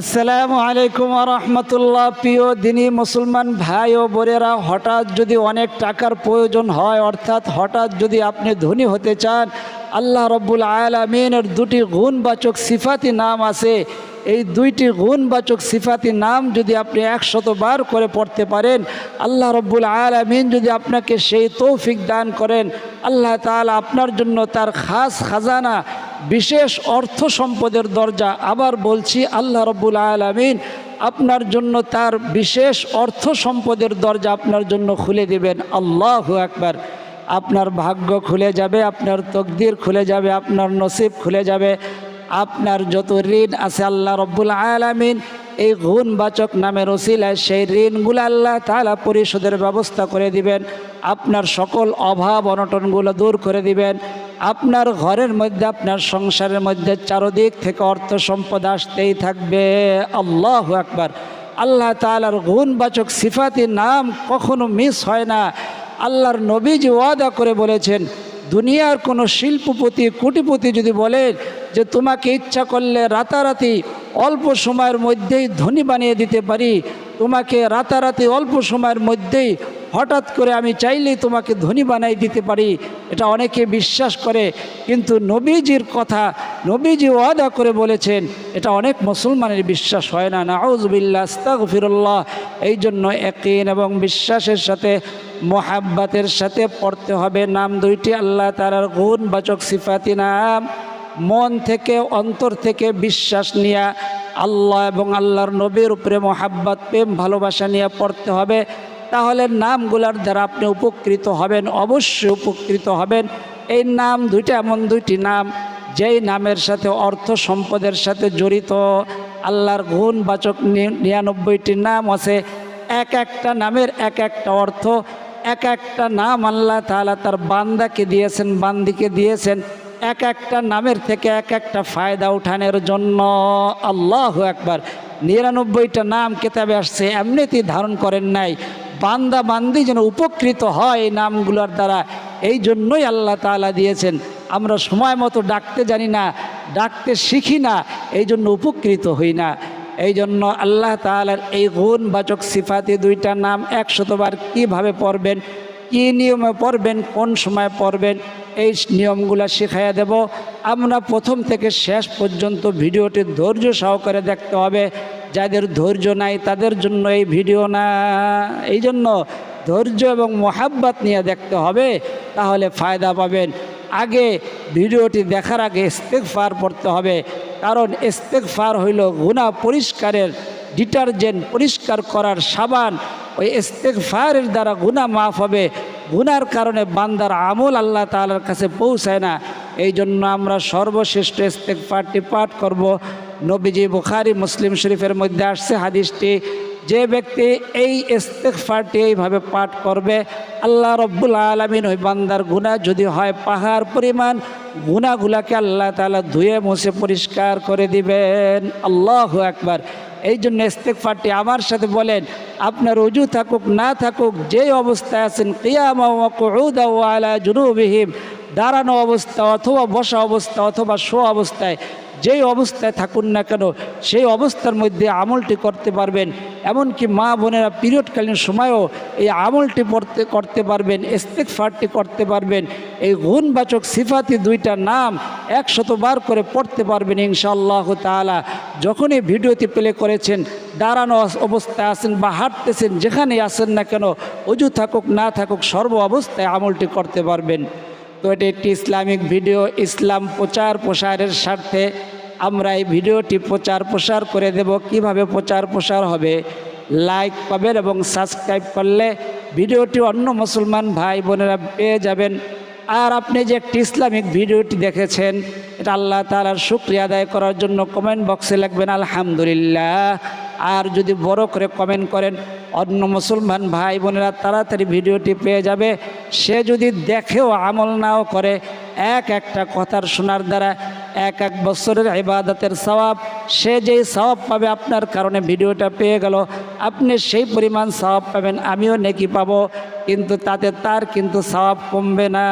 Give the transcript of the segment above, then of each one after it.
আসসালামু আলাইকুম রহমতুল্লাহ। প্রিয় দিনী মুসলমান ভাই ও বোনেরা, হঠাৎ যদি অনেক টাকার প্রয়োজন হয়, অর্থাৎ হঠাৎ যদি আপনি ধনী হতে চান, আল্লাহ রব্বুল আলমিনের দুটি গুণবাচক সিফাতি নাম আছে। এই দুইটি গুণবাচক সিফাতি নাম যদি আপনি একশতবার করে পড়তে পারেন, আল্লাহ রব্বুল আলমিন যদি আপনাকে সেই তৌফিক দান করেন, আল্লাহ তাআলা আপনার জন্য তার খাস খাজানা বিশেষ অর্থ সম্পদের দরজা আবার বলছি, আল্লাহ রব্বুল আলমিন আপনার জন্য তার বিশেষ অর্থ সম্পদের দরজা আপনার জন্য খুলে দিবেন। আল্লাহ একবার আপনার ভাগ্য খুলে যাবে, আপনার তকদির খুলে যাবে, আপনার নসিব খুলে যাবে। আপনার যত ঋণ আছে আল্লাহ রব্বুল আলমিন, এই গুণবাচক নামের ওসিলায় সেই ঋণগুলো আল্লাহ তালা পরিশোধের ব্যবস্থা করে দিবেন। আপনার সকল অভাব অনটনগুলো দূর করে দিবেন। আপনার ঘরের মধ্যে, আপনার সংসারের মধ্যে চারদিক থেকে অর্থ সম্পদ আসতেই থাকবে। আল্লাহ একবার আল্লাহ তালার গুণবাচক সিফাতি নাম কখনো মিস হয় না। আল্লাহর নবীজি ওয়াদা করে বলেছেন দুনিয়ার কোনো শিল্পপতি, কোটিপতি যদি বলেন যে তোমাকে ইচ্ছা করলে রাতারাতি অল্প সময়ের মধ্যেই ধনী বানিয়ে দিতে পারি, তোমাকে রাতারাতি অল্প সময়ের মধ্যেই হঠাৎ করে আমি চাইলেই তোমাকে ধনী বানাই দিতে পারি, এটা অনেকে বিশ্বাস করে। কিন্তু নবীজির কথা নবীজি ওয়াদা করে বলেছেন, এটা অনেক মুসলমানের বিশ্বাস হয় না। নাউজবিল্লা আস্তাগফিরুল্লাহ। এই জন্য একিন এবং বিশ্বাসের সাথে, মোহাব্বাতের সাথে পড়তে হবে। নাম দুইটি, আল্লাহ তালার গুণবাচক সিফাতি নাম। মন থেকে, অন্তর থেকে বিশ্বাস নিয়ে, আল্লাহ এবং আল্লাহর নবীর উপরে মোহাব্বত, প্রেম, ভালোবাসা নিয়ে পড়তে হবে। তাহলে নামগুলার দ্বারা আপনি উপকৃত হবেন, অবশ্যই উপকৃত হবেন। এই নাম দুইটা, এমন দুইটি নাম যেই নামের সাথে, অর্থ সম্পদের সাথে জড়িত, আল্লাহর গুণবাচক নিরানব্বইটি নাম আছে, এক একটা নামের এক একটা অর্থ, এক একটা নাম আল্লাহ তাআলা তার বান্দাকে দিয়েছেন, বান্দিকে দিয়েছেন, এক একটা নামের থেকে এক একটা ফায়দা উঠানোর জন্য। আল্লাহ একবার নিরানব্বইটা নাম কেতাবে আসছে, এমনিতেই ধারণ করেন নাই। বান্দা বান্দি যেন উপকৃত হয় এই নামগুলোর দ্বারা, এই জন্যই আল্লাহ তাআলা দিয়েছেন। আমরা সময় মতো ডাকতে জানি না, ডাকতে শিখি না, এই জন্য উপকৃত হই না। এই জন্য আল্লাহ তাআলার এই গুণবাচক সিফাতি দুইটা নাম একশতবার কীভাবে পড়বেন, কী নিয়মে পড়বেন, কোন সময় পড়বেন, এই নিয়মগুলো শিখাইয়া দেব। আমরা প্রথম থেকে শেষ পর্যন্ত ভিডিওটি ধৈর্য সহকারে দেখতে হবে। যাদের ধৈর্য নাই, তাদের জন্য এই ভিডিও না। এই জন্য ধৈর্য এবং মোহাব্বত নিয়ে দেখতে হবে, তাহলে ফায়দা পাবেন। আগে ভিডিওটি দেখার আগে ইস্তেকফার পড়তে হবে, কারণ ইস্তেকফার হইল গুণা পরিষ্কারের ডিটারজেন্ট পরিষ্কার করার সাবান। ওই ইস্তেকফারের দ্বারা গুণা মাফ হবে গুনার কারণে বান্দার আমল আল্লাহ তালার কাছে পৌঁছায় না। এই জন্য আমরা সর্বশ্রেষ্ঠ ইস্তেকফারটি পাঠ করব। নবীজি বুখারি, মুসলিম শরীফের মধ্যে আসছে হাদিসটি, যে ব্যক্তি এই ইস্তেকফারটি এইভাবে পাঠ করবে, আল্লাহ রব্বুল আলমিন ওই বান্দার গুণা যদি হয় পাহাড় পরিমাণ গুণাগুলাকে আল্লাহ তাআলা ধুয়ে মুছে পরিষ্কার করে দিবেন। আল্লাহ একবার এই জন্য ইস্তেকফারটি আমার সাথে বলেন, আপনার উজু থাকুক, না থাকুক যে অবস্থায় আছেন, কিয়ামা দাঁড়ানো অবস্থা অথবা বসা অবস্থা অথবা শো অবস্থায় যেই অবস্থায় থাকুন না কেন, সেই অবস্থার মধ্যে আমলটি করতে পারবেন। এমনকি মা বোনেরা পিরিয়ডকালীন সময়ও এই আমলটি পড়তে, করতে পারবেন ইস্তেকফারটি করতে পারবেন। এই গুণবাচক সিফাতি দুইটা নাম একশতবার করে পড়তে পারবেন ইনশাআল্লাহ তাআলা। যখনই ভিডিওটি প্লে করেছেন, দাঁড়ানো অবস্থায় আছেন বা হাঁটতেছেন, যেখানেই আসেন না কেন অজু থাকুক, না থাকুক, সর্ব অবস্থায় আমলটি করতে পারবেন। তো এটি একটি ইসলামিক ভিডিও, ইসলাম প্রচার প্রসারের স্বার্থে আমরা এই ভিডিওটি প্রচার প্রসার করে দেব। কীভাবে প্রচার প্রসার হবে? লাইক পাবেন এবং সাবস্ক্রাইব করলে ভিডিওটি অন্য মুসলমান ভাই বোনেরা পেয়ে যাবেন। আর আপনি যে একটি ইসলামিক ভিডিওটি দেখেছেন এটা আল্লাহ তালার শুক্রিয়া আদায় করার জন্য কমেন্ট বক্সে লিখবেন, আলহামদুলিল্লাহ। আর যদি বড় করে কমেন্ট করেন, অন্য মুসলমান ভাই বোনেরা তাড়াতাড়ি ভিডিওটি পেয়ে যাবে। সে যদি দেখেও আমল নাও করে, এক একটা কথার শোনার দ্বারা এক এক বছরের ইবাদতের সওয়াব, সে যেই সওয়াব পাবে আপনার কারণে ভিডিওটা পেয়ে গেল, আপনি সেই পরিমাণ সওয়াব পাবেন, আমিও নেকি পাবো। কিন্তু তাতে তার কিন্তু সওয়াব কমবে না।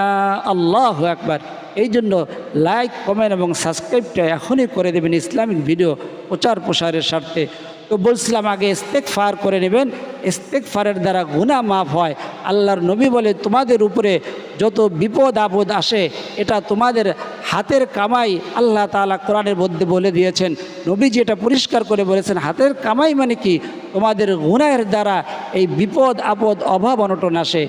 আল্লাহ একবার এই জন্য লাইক কমেন্ট এবং সাবস্ক্রাইবটা এখনই করে দেবেন ইসলামিক ভিডিও প্রচার প্রসারের স্বার্থে। তো বলছিলাম আগে ইস্তেক ফার করে নেবেন। ইস্তেক ফারের দ্বারা গুণা মাফ হয়। আল্লাহর নবী বলে, তোমাদের উপরে যত বিপদ আপদ আসে, এটা তোমাদের হাতের কামাই আল্লাহ তাআলা কোরআনের মধ্যে বলে দিয়েছেন। নবীজি এটা পরিষ্কার করে বলেছেন, হাতের কামাই মানে কি? তোমাদের গুণায়ের দ্বারা এই বিপদ আপদ, অভাব, অনটন আসে।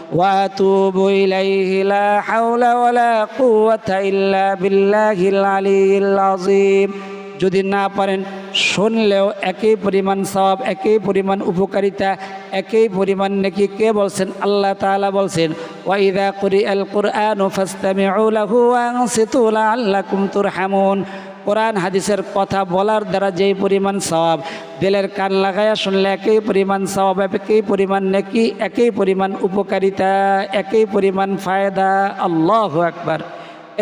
واتوب اليه لا حول ولا قوه الا بالله العلي العظيم। যদি না পারেন, শুনলেও একই পরিমাণ সব একই পরিমাণ উপকারিতা, একই পরিমাণ নাকি কে বলছেন? আল্লাহ তালা বলছেন, ওয়াইদা কুরি আল কুরআন ফাসতামিউ লাহু সেতুলা আল্লাহ কুমতুর হামুন কোরআন হাদিসের কথা বলার দ্বারা যেই পরিমাণ স্বভাব, দিলের কান লাগায়া শুনলে একই পরিমাণ স্বভাব, একই পরিমাণ নাকি, একই পরিমাণ উপকারিতা, একই পরিমাণ ফায়দা, আল্লাহু একবার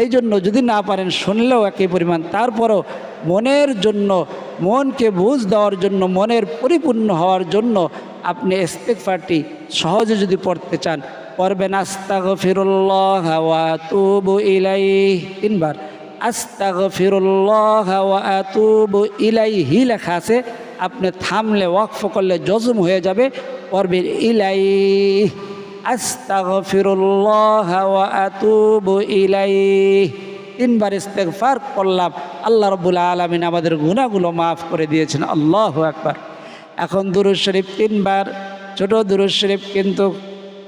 এই জন্য যদি না পারেন, শুনলেও একই পরিমাণ। তারপরও মনের জন্য, মনকে বুঝ দেওয়ার জন্য, মনের পরিপূর্ণ হওয়ার জন্য আপনি ইস্তেকফারটি সহজে যদি পড়তে চান, পড়বেন আস্তাগ ফিরুল্লাহ তিনবার। আস্তাগ ফিরুল্লাহ তুবু ইলাইহি লেখা আছে, আপনি থামলে, ওয়াকফ করলে জজম হয়ে যাবে, পড়বেন ইলাই আস্তাগফিরুল্লাহ ওয়া আতুবু ইলাইহি। তিনবার ইস্তেগফার করলাম, আল্লাহ রব্বুল আলামিন আমাদের গুনাহগুলো মাফ করে দিয়েছেন, আল্লাহু আকবার। এখন দুরুদ শরীফ তিনবার, ছোট দুরুদ শরীফ কিন্তু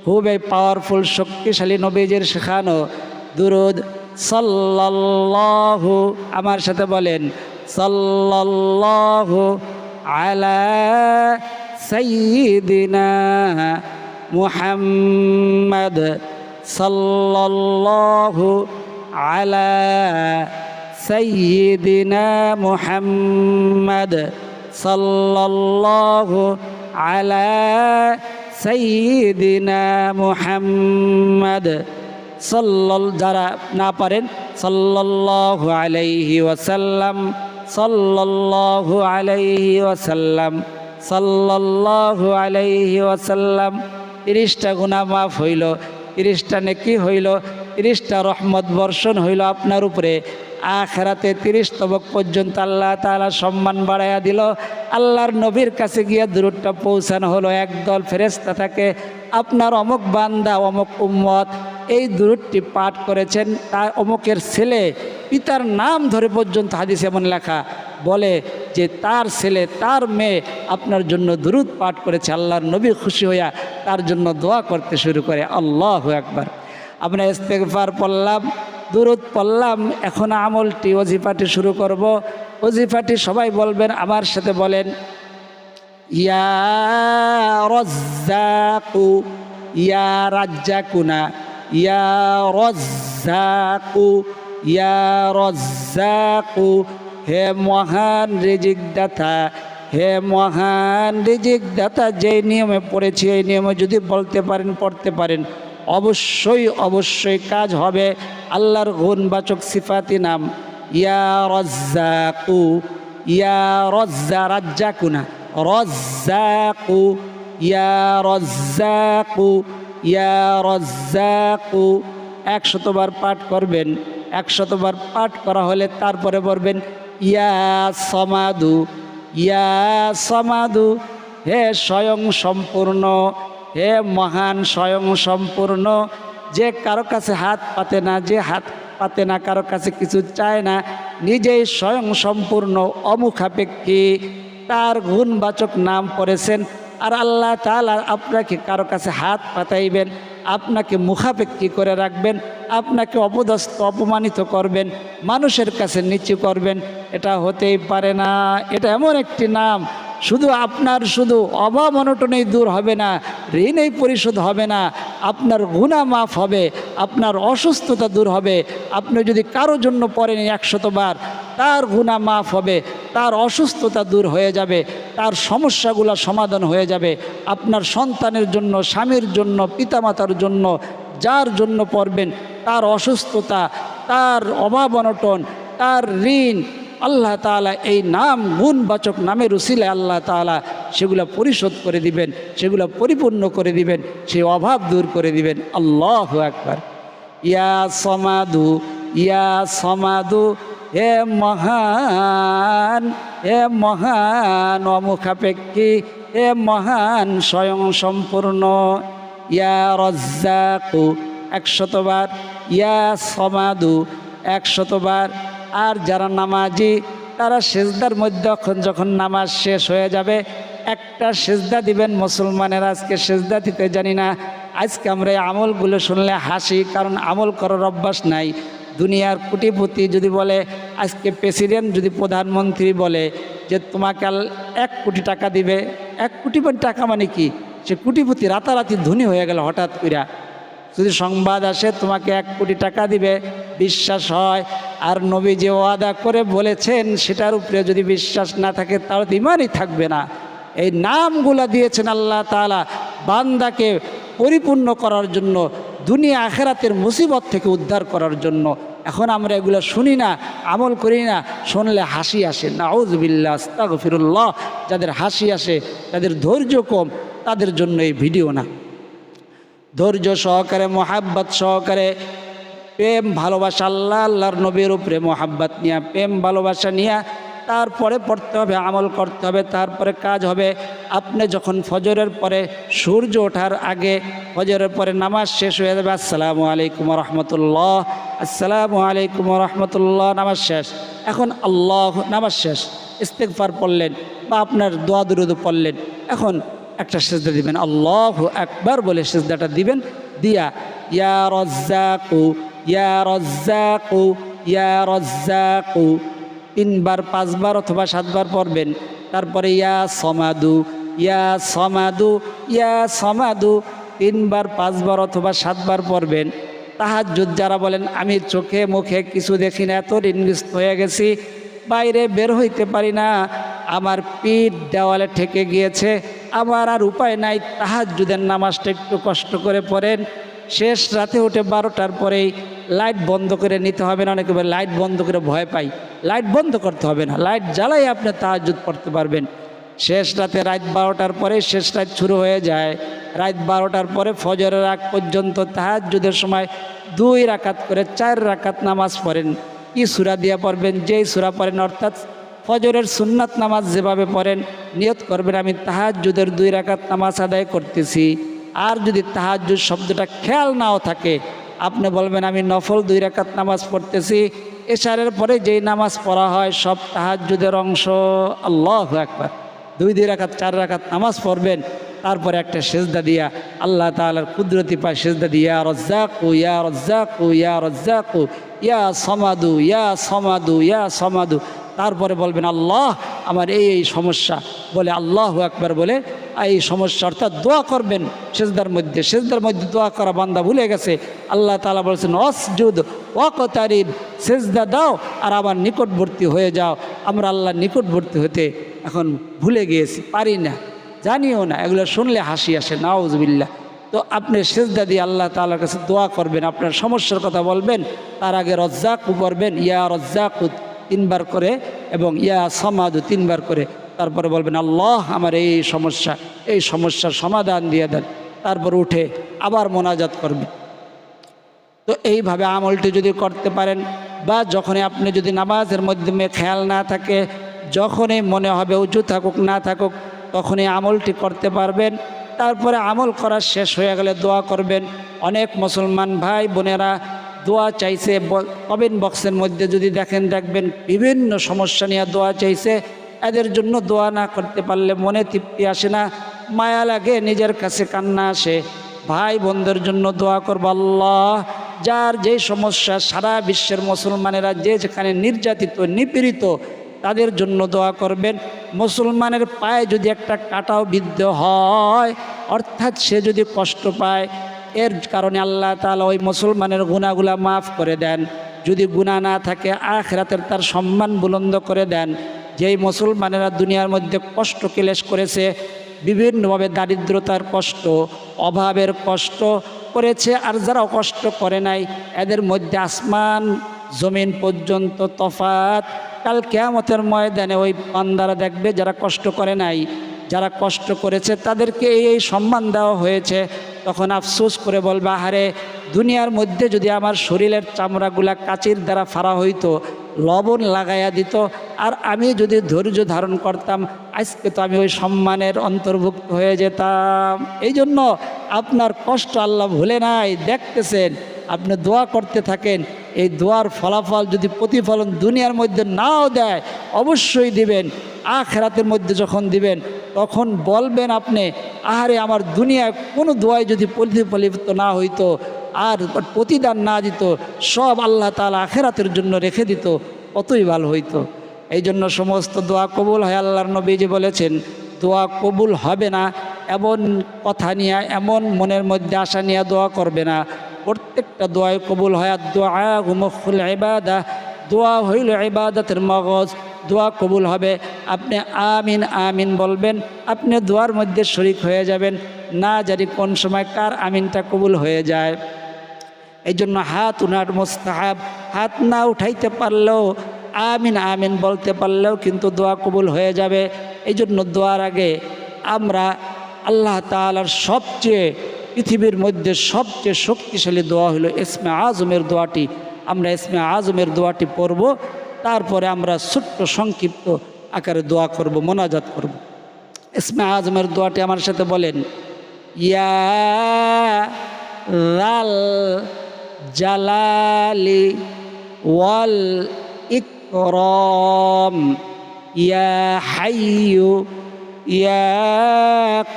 খুবই পাওয়ারফুল শক্তিশালী নবীজের শেখানো দুরুদ সাল্লাল্লাহু, আমার সাথে বলেন, সাল্লাল্লাহু আলা সাইয়্যিদিনা মুহাম্মদ সাল্লাল্লাহু আলা সাইয়্যিদিনা মুহাম্মদ সাল্লাল্লাহু আলা সাইয়্যিদিনা মুহাম্মদ সাল্লাল যারা না পারেন, সাল্লাল্লাহু আলাইহি ওয়াসাল্লাম, সাল্লাল্লাহু আলাইহি ওয়াসাল্লাম, সাল্লাল্লাহু আলাইহি ওয়াসাল্লাম, তিরিশটা গুণা মাফ হইল, তিরিশটা নেকি হইল, তিরিশটা রহমত বর্ষণ হইল আপনার উপরে। আখেরাতে তিরিশ তবক পর্যন্ত আল্লাহ তালা সম্মান বাড়াইয়া দিল। আল্লাহর নবীর কাছে গিয়ে দূরটা পৌঁছানো হলো। একদল ফেরেস্তা থাকে, আপনার অমুক বান্দা, অমুক উম্মত এই দূরটি পাঠ করেছেন, তার অমুকের ছেলে পিতার নাম ধরে পর্যন্ত হাদিস এমন লেখা, বলে যে তার ছেলে, তার মেয়ে আপনার জন্য দুরুদ পাঠ করেছে, আল্লাহর নবী খুশি হইয়া তার জন্য দোয়া করতে শুরু করে, আল্লাহ একবার আমরা ইস্তেকফার পড়লাম, দুরুদ পড়লাম, এখন আমলটি অজিফাটি শুরু করব। অজিফাটি সবাই বলবেন, আমার সাথে বলেন, ইয়া রজ্জাকু, ইয়া রাজ্জাকুনা। ইয়া রজ্জাকু ইয়া রজ্জাকু, হে মহান রিজিক দাতা হে মহান রিজিক দাতা যে নিয়মে পড়েছি, এই নিয়মে যদি বলতে পারেন, পড়তে পারেন। অবশ্যই অবশ্যই কাজ হবে। আল্লাহর গুণবাচক সিফাতি নাম, ইয়া রজ্জাকু, ইয়া রজ্জা রাজ্জাকু না রজ্জাকু, ইয়া রজ্জাকু। ইয়া একশতবার পাঠ করবেন, একশতবার পাঠ করা হলে তারপরে বলবেন, ইয়া সমাদু ইয়া সমাদু, হে স্বয়ং সম্পূর্ণ, হে মহান স্বয়ং সম্পূর্ণ, যে কারও কাছে হাত পাতে না, যে হাত পাতে না, কারও কাছে কিছু চায় না, নিজেই স্বয়ং সম্পূর্ণ, অমুখাপেক্ষী, তার গুণবাচক নাম পড়েছেন আর আল্লাহ তালা আপনাকে কারও কাছে হাত পাতাইবেন আপনাকে মুখাপেক্ষি করে রাখবেন আপনাকে অপদস্থ, অপমানিত করবেন, মানুষের কাছে নিচু করবেন, এটা হতেই পারে না। এটা এমন একটি নাম, শুধু আপনার শুধু অভাব অনটনেই দূর হবে না, ঋণেই পরিশোধ হবে না, আপনার গুণা মাফ হবে, আপনার অসুস্থতা দূর হবে, আপনি যদি কারও জন্য পড়েন একশতবার তার গুণা মাফ হবে, তার অসুস্থতা দূর হয়ে যাবে, তার সমস্যাগুলো সমাধান হয়ে যাবে, আপনার সন্তানের জন্য, স্বামীর জন্য, পিতামাতার জন্য, যার জন্য পড়বেন তার অসুস্থতা, তার অভাব অনটন, তার ঋণ, আল্লাহ তাআলা এই নাম গুণবাচক নামের উসিলে আল্লাহ তাআলা সেগুলো পরিশোধ করে দিবেন, সেগুলো পরিপূর্ণ করে দিবেন, সেই অভাব দূর করে দিবেন। আল্লাহ একবার ইয়া সমাধু ইয়া সমাধু হে মহান হে মহান অমুখাপেক্ষী, হে মহান স্বয়ং সম্পূর্ণ। ইয়া রজ্জাকু একশতবার, ইয়া সমাধু একশতবার। আর যারা নামাজি, তারা সেজদার মধ্যে যখন নামাজ শেষ হয়ে যাবে, একটা সেজদা দিবেন মুসলমানের আজকে সেজদা দিতে জানি না। আজকে আমরা এই আমলগুলো শুনলে হাসি, কারণ আমল করার অভ্যাস নাই। দুনিয়ার কোটিপতি যদি বলে, আজকে প্রেসিডেন্ট যদি প্রধানমন্ত্রী বলে যে তোমাকে এক কোটি টাকা দিবে, এক কোটি টাকা মানে কি? সে কোটিপতি, রাতারাতি ধনী হয়ে গেল হঠাৎ কইরা। যদি সংবাদ আসে, তোমাকে এক কোটি টাকা দিবে। বিশ্বাস হয়। আর নবী যে ওয়াদা করে বলেছেন, সেটার উপরে যদি বিশ্বাস না থাকে, তাহলে তো ইমানই থাকবে না। এই নামগুলা দিয়েছেন আল্লাহ তাআলা বান্দাকে পরিপূর্ণ করার জন্য, দুনিয়া আখেরাতের মুসিবত থেকে উদ্ধার করার জন্য। এখন আমরা এগুলো শুনি না, আমল করি না, শুনলে হাসি আসে। নাউজবিল্লা আস্তাগফিরুল্লাহ। যাদের হাসি আসে যাদের ধৈর্য কম, তাদের জন্য এই ভিডিও না। ধৈর্য সহকারে, মোহাব্বত সহকারে, প্রেম, ভালোবাসা, আল্লাহ, আল্লাহর নবীর উপরে মোহাব্বত নিয়ে, প্রেম, ভালোবাসা নিয়ে তারপরে পড়তে হবে, আমল করতে হবে, তারপরে কাজ হবে। আপনি যখন ফজরের পরে সূর্য ওঠার আগে ফজরের পরে নামাজ শেষ হয়ে যাবে, আসসালামু আলাইকুম রহমতুল্লাহ আসসালামু আলাইকুম রহমতুল্লাহ নামাজ শেষ। এখন আল্লাহ, নামাজ শেষ। ইস্তেকফার পড়লেন বা আপনার দোয়া দুরুদ পড়লেন। এখন একটা সেজদা দিবেন। আল্লাহ একবার বলে সেজদাটা দিবেন, দিয়া, ইয়া রজ্জাকু ইয়া রজ্জাকু ইয়া রজ্জাকু। তিনবার, পাঁচবার অথবা সাতবার পড়বেন। তারপরে, ইয়া সমাদু ইয়া সমাদু ইয়া সমাদু। তিনবার, পাঁচবার অথবা সাতবার পড়বেন। তাহাজ্জুদ যারা বলেন, আমি চোখে মুখে কিছু দেখি না, এত ঋণগ্রস্ত হয়ে গেছি, বাইরে বের হইতে পারি না। আমার পিঠ দেওয়ালে ঠেকে গিয়েছে। আমার আর উপায় নাই, তাহাজ্জুদের নামাজটা একটু কষ্ট করে পড়েন। শেষ রাতে উঠে বারোটার পরেই লাইট বন্ধ করে নিতে হবে না, অনেকে লাইট বন্ধ করে ভয় পাই। লাইট বন্ধ করতে হবে না, লাইট জ্বালাই আপনি তাহাজ্জুদ পড়তে পারবেন। শেষ রাতে রাত বারোটার পরে শেষ রাত শুরু হয়ে যায়। রাত বারোটার পরে ফজরের আগ পর্যন্ত তাহাজ্জুদের সময় দুই রাকাত করে চার রাকাত নামাজ পড়েন। কি সুরা দিয়া পড়বেন? যেই সুরা পড়েন, অর্থাৎ ফজরের সুন্নাত নামাজ যেভাবে পড়েন, নিয়ত করবেন, আমি তাহাজ্জুদের দুই রাকাত নামাজ আদায় করতেছি। আর যদি তাহাজ্জুদ শব্দটা খেয়াল নাও থাকে, আপনি বলবেন, আমি নফল দুই রাকাত নামাজ পড়তেছি। এশারের পরে যেই নামাজ পড়া হয়, সব তাহাজ্জুদের অংশ, আল্লাহ একবার দুই দুই রাকাত, চার রাকাত নামাজ পড়বেন, তারপরে একটা সেজদা দিয়া, আল্লাহ তাআলার কুদরতি পায় সেজদা দিয়া রজ্জাকু, ইয়া রজ্জাকু ইয়া রজ্জাকু, ইয়া সমাদু ইয়া সমাদু ইয়া সমাদু। তারপরে বলবেন, আল্লাহ, আমার এই এই সমস্যা। বলে, আল্লাহ একবার বলে এই সমস্যা, অর্থাৎ দোয়া করবেন। সেজদার মধ্যে সেজদার মধ্যে দোয়া করা বান্দা ভুলে গেছে। আল্লাহ তালা বলছেন, অসজুদ ওয়াকতারিব সেজদা দাও আর আবার নিকটবর্তী হয়ে যাও। আমরা আল্লাহ নিকটবর্তী হতে এখন ভুলে গিয়েছি, পারি না, জানিও না, এগুলো শুনলে হাসি আসে নাউজবিল্লা তো আপনি সেজদা দিয়ে আল্লাহ তাআলার কাছে দোয়া করবেন, আপনার সমস্যার কথা বলবেন, তার আগে রজ্জাকু করবেন, ইয়া রজ্জাকু তিনবার করে এবং ইয়া সমাদু তিনবার করে। তারপরে বলবেন, আল্লাহ, আমার এই সমস্যা, এই সমস্যার সমাধান দিয়ে দেন। তারপর উঠে আবার মোনাজাত করবেন তো এইভাবে আমলটি যদি করতে পারেন বা যখনই আপনি যদি নামাজের মাধ্যমে খেয়াল না থাকে, যখনই মনে হবে উঁচু থাকুক, না থাকুক, তখনই আমলটি করতে পারবেন। তারপরে আমল করা শেষ হয়ে গেলে দোয়া করবেন। অনেক মুসলমান ভাই বোনেরা দোয়া চাইছে কমেন্ট বক্সের মধ্যে যদি দেখেন, দেখবেন বিভিন্ন সমস্যা নিয়ে দোয়া চাইছে। এদের জন্য দোয়া না করতে পারলে মনে তৃপ্তি আসে না, মায়া লাগে, নিজের কাছে কান্না আসে। ভাই বোনদের জন্য দোয়া করব আল্লাহ, যার যে সমস্যা সারা বিশ্বের মুসলমানেরা যে যেখানে নির্যাতিত, নিপীড়িত, তাদের জন্য দোয়া করবেন। মুসলমানের পায়ে যদি একটা কাটাও বিদ্ধ হয়, অর্থাৎ সে যদি কষ্ট পায় এর কারণে আল্লাহ তালা ওই মুসলমানের গুণাগুলা মাফ করে দেন। যদি গুণা না থাকে, আখরাতের তার সম্মান বুলন্দ করে দেন। যেই মুসলমানেরা দুনিয়ার মধ্যে কষ্ট ক্লেশ করেছে, বিভিন্নভাবে দারিদ্রতার কষ্ট, অভাবের কষ্ট করেছে, আর যারা কষ্ট করে নাই, এদের মধ্যে আসমান, জমিন পর্যন্ত তফাত কাল কেয়ামতের ময়দানে ওই পান্দারা দেখবে যারা কষ্ট করে নাই যারা কষ্ট করেছে তাদেরকে এই সম্মান দেওয়া হয়েছে। তখন আফসোস করে বলবে, আহারে, দুনিয়ার মধ্যে যদি আমার শরীরের চামড়াগুলা কাচির দ্বারা ফাড়া হইতো, লবণ লাগাইয়া দিত, আর আমি যদি ধৈর্য ধারণ করতাম, আজকে তো আমি ওই সম্মানের অন্তর্ভুক্ত হয়ে যেতাম। এই জন্য আপনার কষ্ট আল্লাহ ভুলে নাই, দেখতেছেন, আপনি দোয়া করতে থাকেন। এই দোয়ার ফলাফল যদি প্রতিফলন দুনিয়ার মধ্যে নাও দেয়, অবশ্যই দিবেন, আখেরাতের মধ্যে যখন দিবেন তখন বলবেন আপনি, আহারে, আমার দুনিয়ায় কোনো দোয়ায় যদি প্রতিফলিত না হইতো, আর প্রতিদান না দিত, সব আল্লাহ তালা আখেরাতের জন্য রেখে দিত অতই ভালো হইতো? এই জন্য সমস্ত দোয়া কবুল হয় আল্লাহর নবীজি বলেছেন, দোয়া কবুল হবে না, এমন কথা নিয়ে, এমন মনের মধ্যে আশা নিয়ে দোয়া করবে না। প্রত্যেকটা দোয়ায় কবুল হয়, আর দোয়া গুমফুল ইবাদা, দোয়া হইল ইবাদতের মগজ দোয়া কবুল হবে। আপনি আমিন আমিন বলবেন। আপনি দোয়ার মধ্যে শরিক হয়ে যাবেন। না জানি কোন সময় কার আমিনটা কবুল হয়ে যায়। এই জন্য হাত উনার মোস্তাহাব। হাত না উঠাইতে পারলেও আমিন আমিন বলতে পারলেও কিন্তু দোয়া কবুল হয়ে যাবে। এই জন্য দোয়ার আগে আমরা আল্লাহ তালার সবচেয়ে, পৃথিবীর মধ্যে সবচেয়ে শক্তিশালী দোয়া হলো ইসমে আজমের দোয়াটি। আমরা ইসমে আজমের দোয়াটি পড়ব। তারপরে আমরা ছোট্ট সংক্ষিপ্ত আকারে দোয়া করব, মোনাজাত করব। ইসমে আজমের দোয়াটি আমার সাথে বলেন রাল জালালি ওয়াল ইকরম, ইয়া হাইয়ু, ইয়া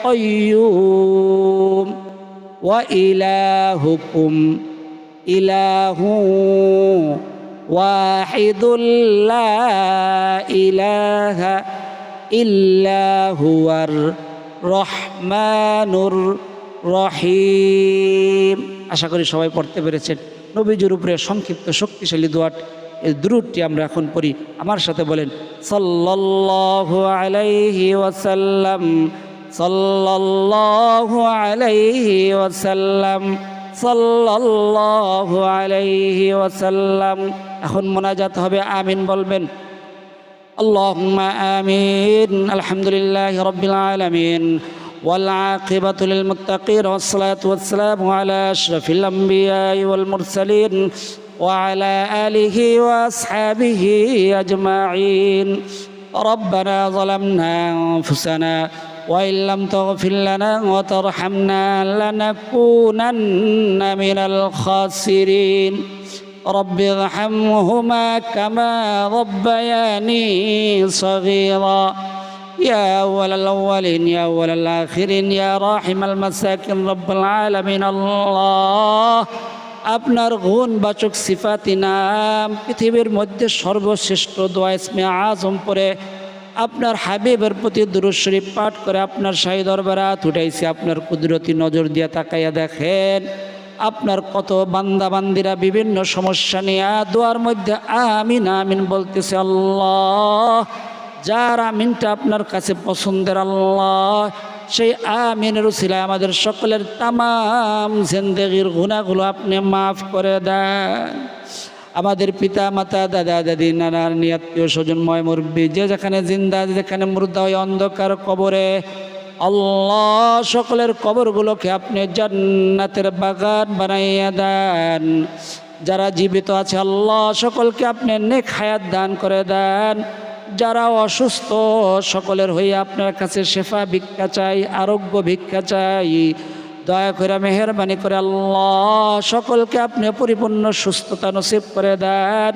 কয়্যুম ওয়া ইলাহুকুম, ইলাহু ওয়াহিদুল লা ইলাহা ইল্লা হুয়ার রহমানুর রহিম। আশা করি সবাই পড়তে পেরেছেন। নবীজির উপরে সংক্ষিপ্ত শক্তিশালী দোয়াট। এই দ্রুটটি আমরা এখন পড়ি। আমার সাথে বলেন, সাল্লাল্লাহু আলাইহি ওয়াসাল্লাম, সাল্লাল্লাহু আলাইহি ওয়াসাল্লাম, সাল্লাল্লাহু আলাইহি ওয়াসাল্লাম। এখন মোনাজাত হবে আমিন বলবেন اللهم آمين الحمد لله رب العالمين والعاقبة للمتقين والصلاة والسلام على أشرف الأنبياء والمرسلين وعلى آله وأصحابه أجمعين ربنا ظلمنا أنفسنا وإن لم تغفر لنا وترحمنا لنكونن من الخاسرين رب ارحمهما كما ربياني صغيرا يا أول الأولين يا أول الآخرين يا راحم المساكين رب العالمين الله আপনার গুণ বাচক সিফাতি নাম পৃথিবীর মধ্যে সর্বশ্রেষ্ঠ দোয়া ইসমে আজম পরে আপনার হাবিবের প্রতি দুরুদ শরীফ পাঠ করে আপনার শাহী দরবারাত উঠাইছে আপনার কুদরতি নজর দিয়ে তাকাইয়া দেখেন আপনার কত বান্দা বান্দিরা বিভিন্ন সমস্যা নিয়ে দোয়ার মধ্যে আমিন আমিন বলতেছে, আল্লাহ, যার আমিনটা আপনার কাছে পছন্দের আল্লাহ, সেই আমিনের উসিলায় আমাদের সকলের তামাম জিন্দগির গুণাগুলো আপনি মাফ করে দেন। আমাদের পিতা, মাতা, দাদা, দাদি, নানার নিয়াত্মীয় স্বজন, ময় মুরব্বী, যে যেখানে জিন্দা যেখানে মুর্দা, ওই অন্ধকার কবরে আল্লাহ সকলের কবরগুলোকে আপনি জান্নাতের বাগান বানাইয়া দেন। যারা জীবিত আছে, আল্লাহ সকলকে আপনি নেক হায়াত দান করে দেন। যারা অসুস্থ, সকলের হয়ে আপনার কাছে শেফা ভিক্ষা চাই, আরোগ্য ভিক্ষা চাই। দয়া করে মেহরবানি করে আল্লাহ সকলকে আপনি পরিপূর্ণ সুস্থতা নসিব করে দেন।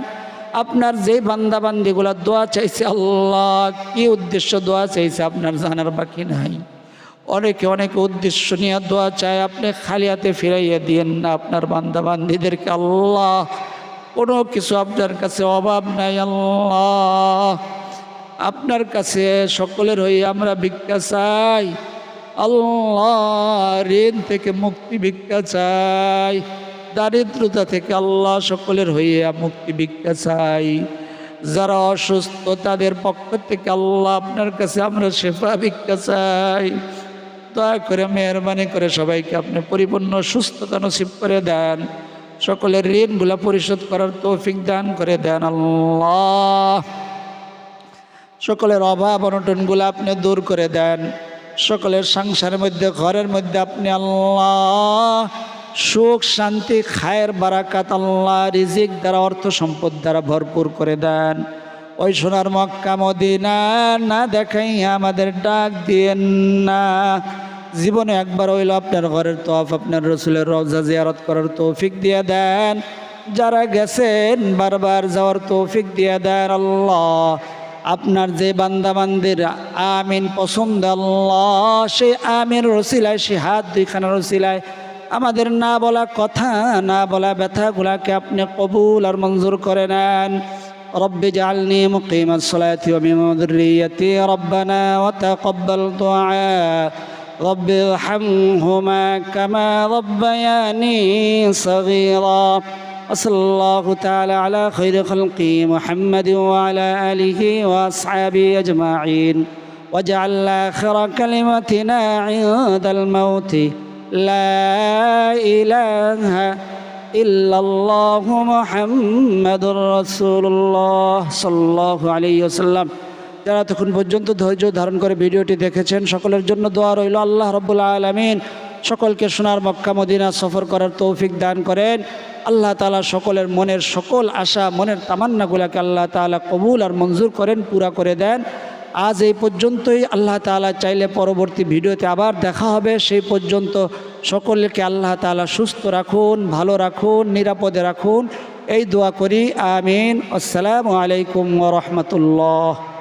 আপনার যে বান্দা বান্দিগুলো দোয়া চাইছে, আল্লাহ কি উদ্দেশ্য দোয়া চাইছে আপনার জানার বাকি নাই। অনেকে অনেক উদ্দেশ্য নিয়ে দোয়া চায়, আপনি খালি হাতে ফিরাইয়া দিয়েন না আপনার বান্দা বান্দিদেরকে আল্লাহ কোনো কিছু আপনার কাছে অভাব নাই, আল্লাহ আপনার কাছে সকলের হয়ে আমরা ভিক্ষা চাই, আল্লাহ ঋণ থেকে মুক্তি ভিক্ষা চাই। দারিদ্রতা থেকে আল্লাহ সকলের হইয়া মুক্তি ভিক্ষা চাই। যারা অসুস্থ, তাদের পক্ষ থেকে আল্লাহ আপনার কাছে আমরা সেবা ভিক্ষা চাই। দয়া করে মেহরবানি করে সবাইকে আপনি পরিপূর্ণ সুস্থতা নসিব করে দেন। সকলের ঋণগুলা পরিশোধ করার তৌফিক দান করে দেন আল্লাহ। সকলের অভাব অনটনগুলো আপনি দূর করে দেন। সকলের সংসারের মধ্যে, ঘরের মধ্যে আপনি আল্লাহ সুখ, শান্তি, খায়ের বারাকাত আল্লাহ রিজিক দ্বারা, অর্থ সম্পদ দ্বারা ভরপুর করে দেন। ওই সোনার মক্কা, মদিনা না দেখাই আমাদের ডাক দিয়েন না। জীবনে একবার হইল আপনার ঘরের তফ আপনার রসুলের রওজা জিয়ারত করার তৌফিক দিয়ে দেন। যারা গেছেন, বারবার যাওয়ার তৌফিক দিয়ে দেন আল্লাহ। আপনার যে বান্দাবান্দির আমিন পছন্দ আল্লাহ সে আমিন রসিলায় সে হাত দুইখানা রসিলায় আমাদের না বলা কথা না বলা ব্যথাগুলাকে আপনি কবুল আর মঞ্জুর করে নেন رب اجعلني مقيم الصلاة ومن ذريتي ربنا وتقبل دعاء رب ارحمهما كما ربياني صغيرا وصلى الله تعالى على خير خلقه محمد وعلى آله وأصحابه أجمعين واجعل آخر كلمتنا عند الموت لا إله إلا الله محمد رسول الله صلى الله عليه وسلم যারা তখন পর্যন্ত ধৈর্য ধারণ করে ভিডিওটি দেখেছেন সকলের জন্য দোয়া রইল আল্লাহ রব্বুল আলমিন সকলকে সোনার মক্কা মদিনা সফর করার তৌফিক দান করেন আল্লাহ তালা সকলের মনের সকল আশা মনের তামান্নাগুলাকে আল্লাহ তালা কবুল আর মঞ্জুর করেন পুরা করে দেন আজ এই পর্যন্তই। আল্লাহ তালা চাইলে পরবর্তী ভিডিওতে আবার দেখা হবে। সেই পর্যন্ত সকলকে আল্লাহ তালা সুস্থ রাখুন, ভালো রাখুন, নিরাপদে রাখুন। এই দোয়া করি। আমিন। আসসালামু আলাইকুম রহমতুল্লাহ।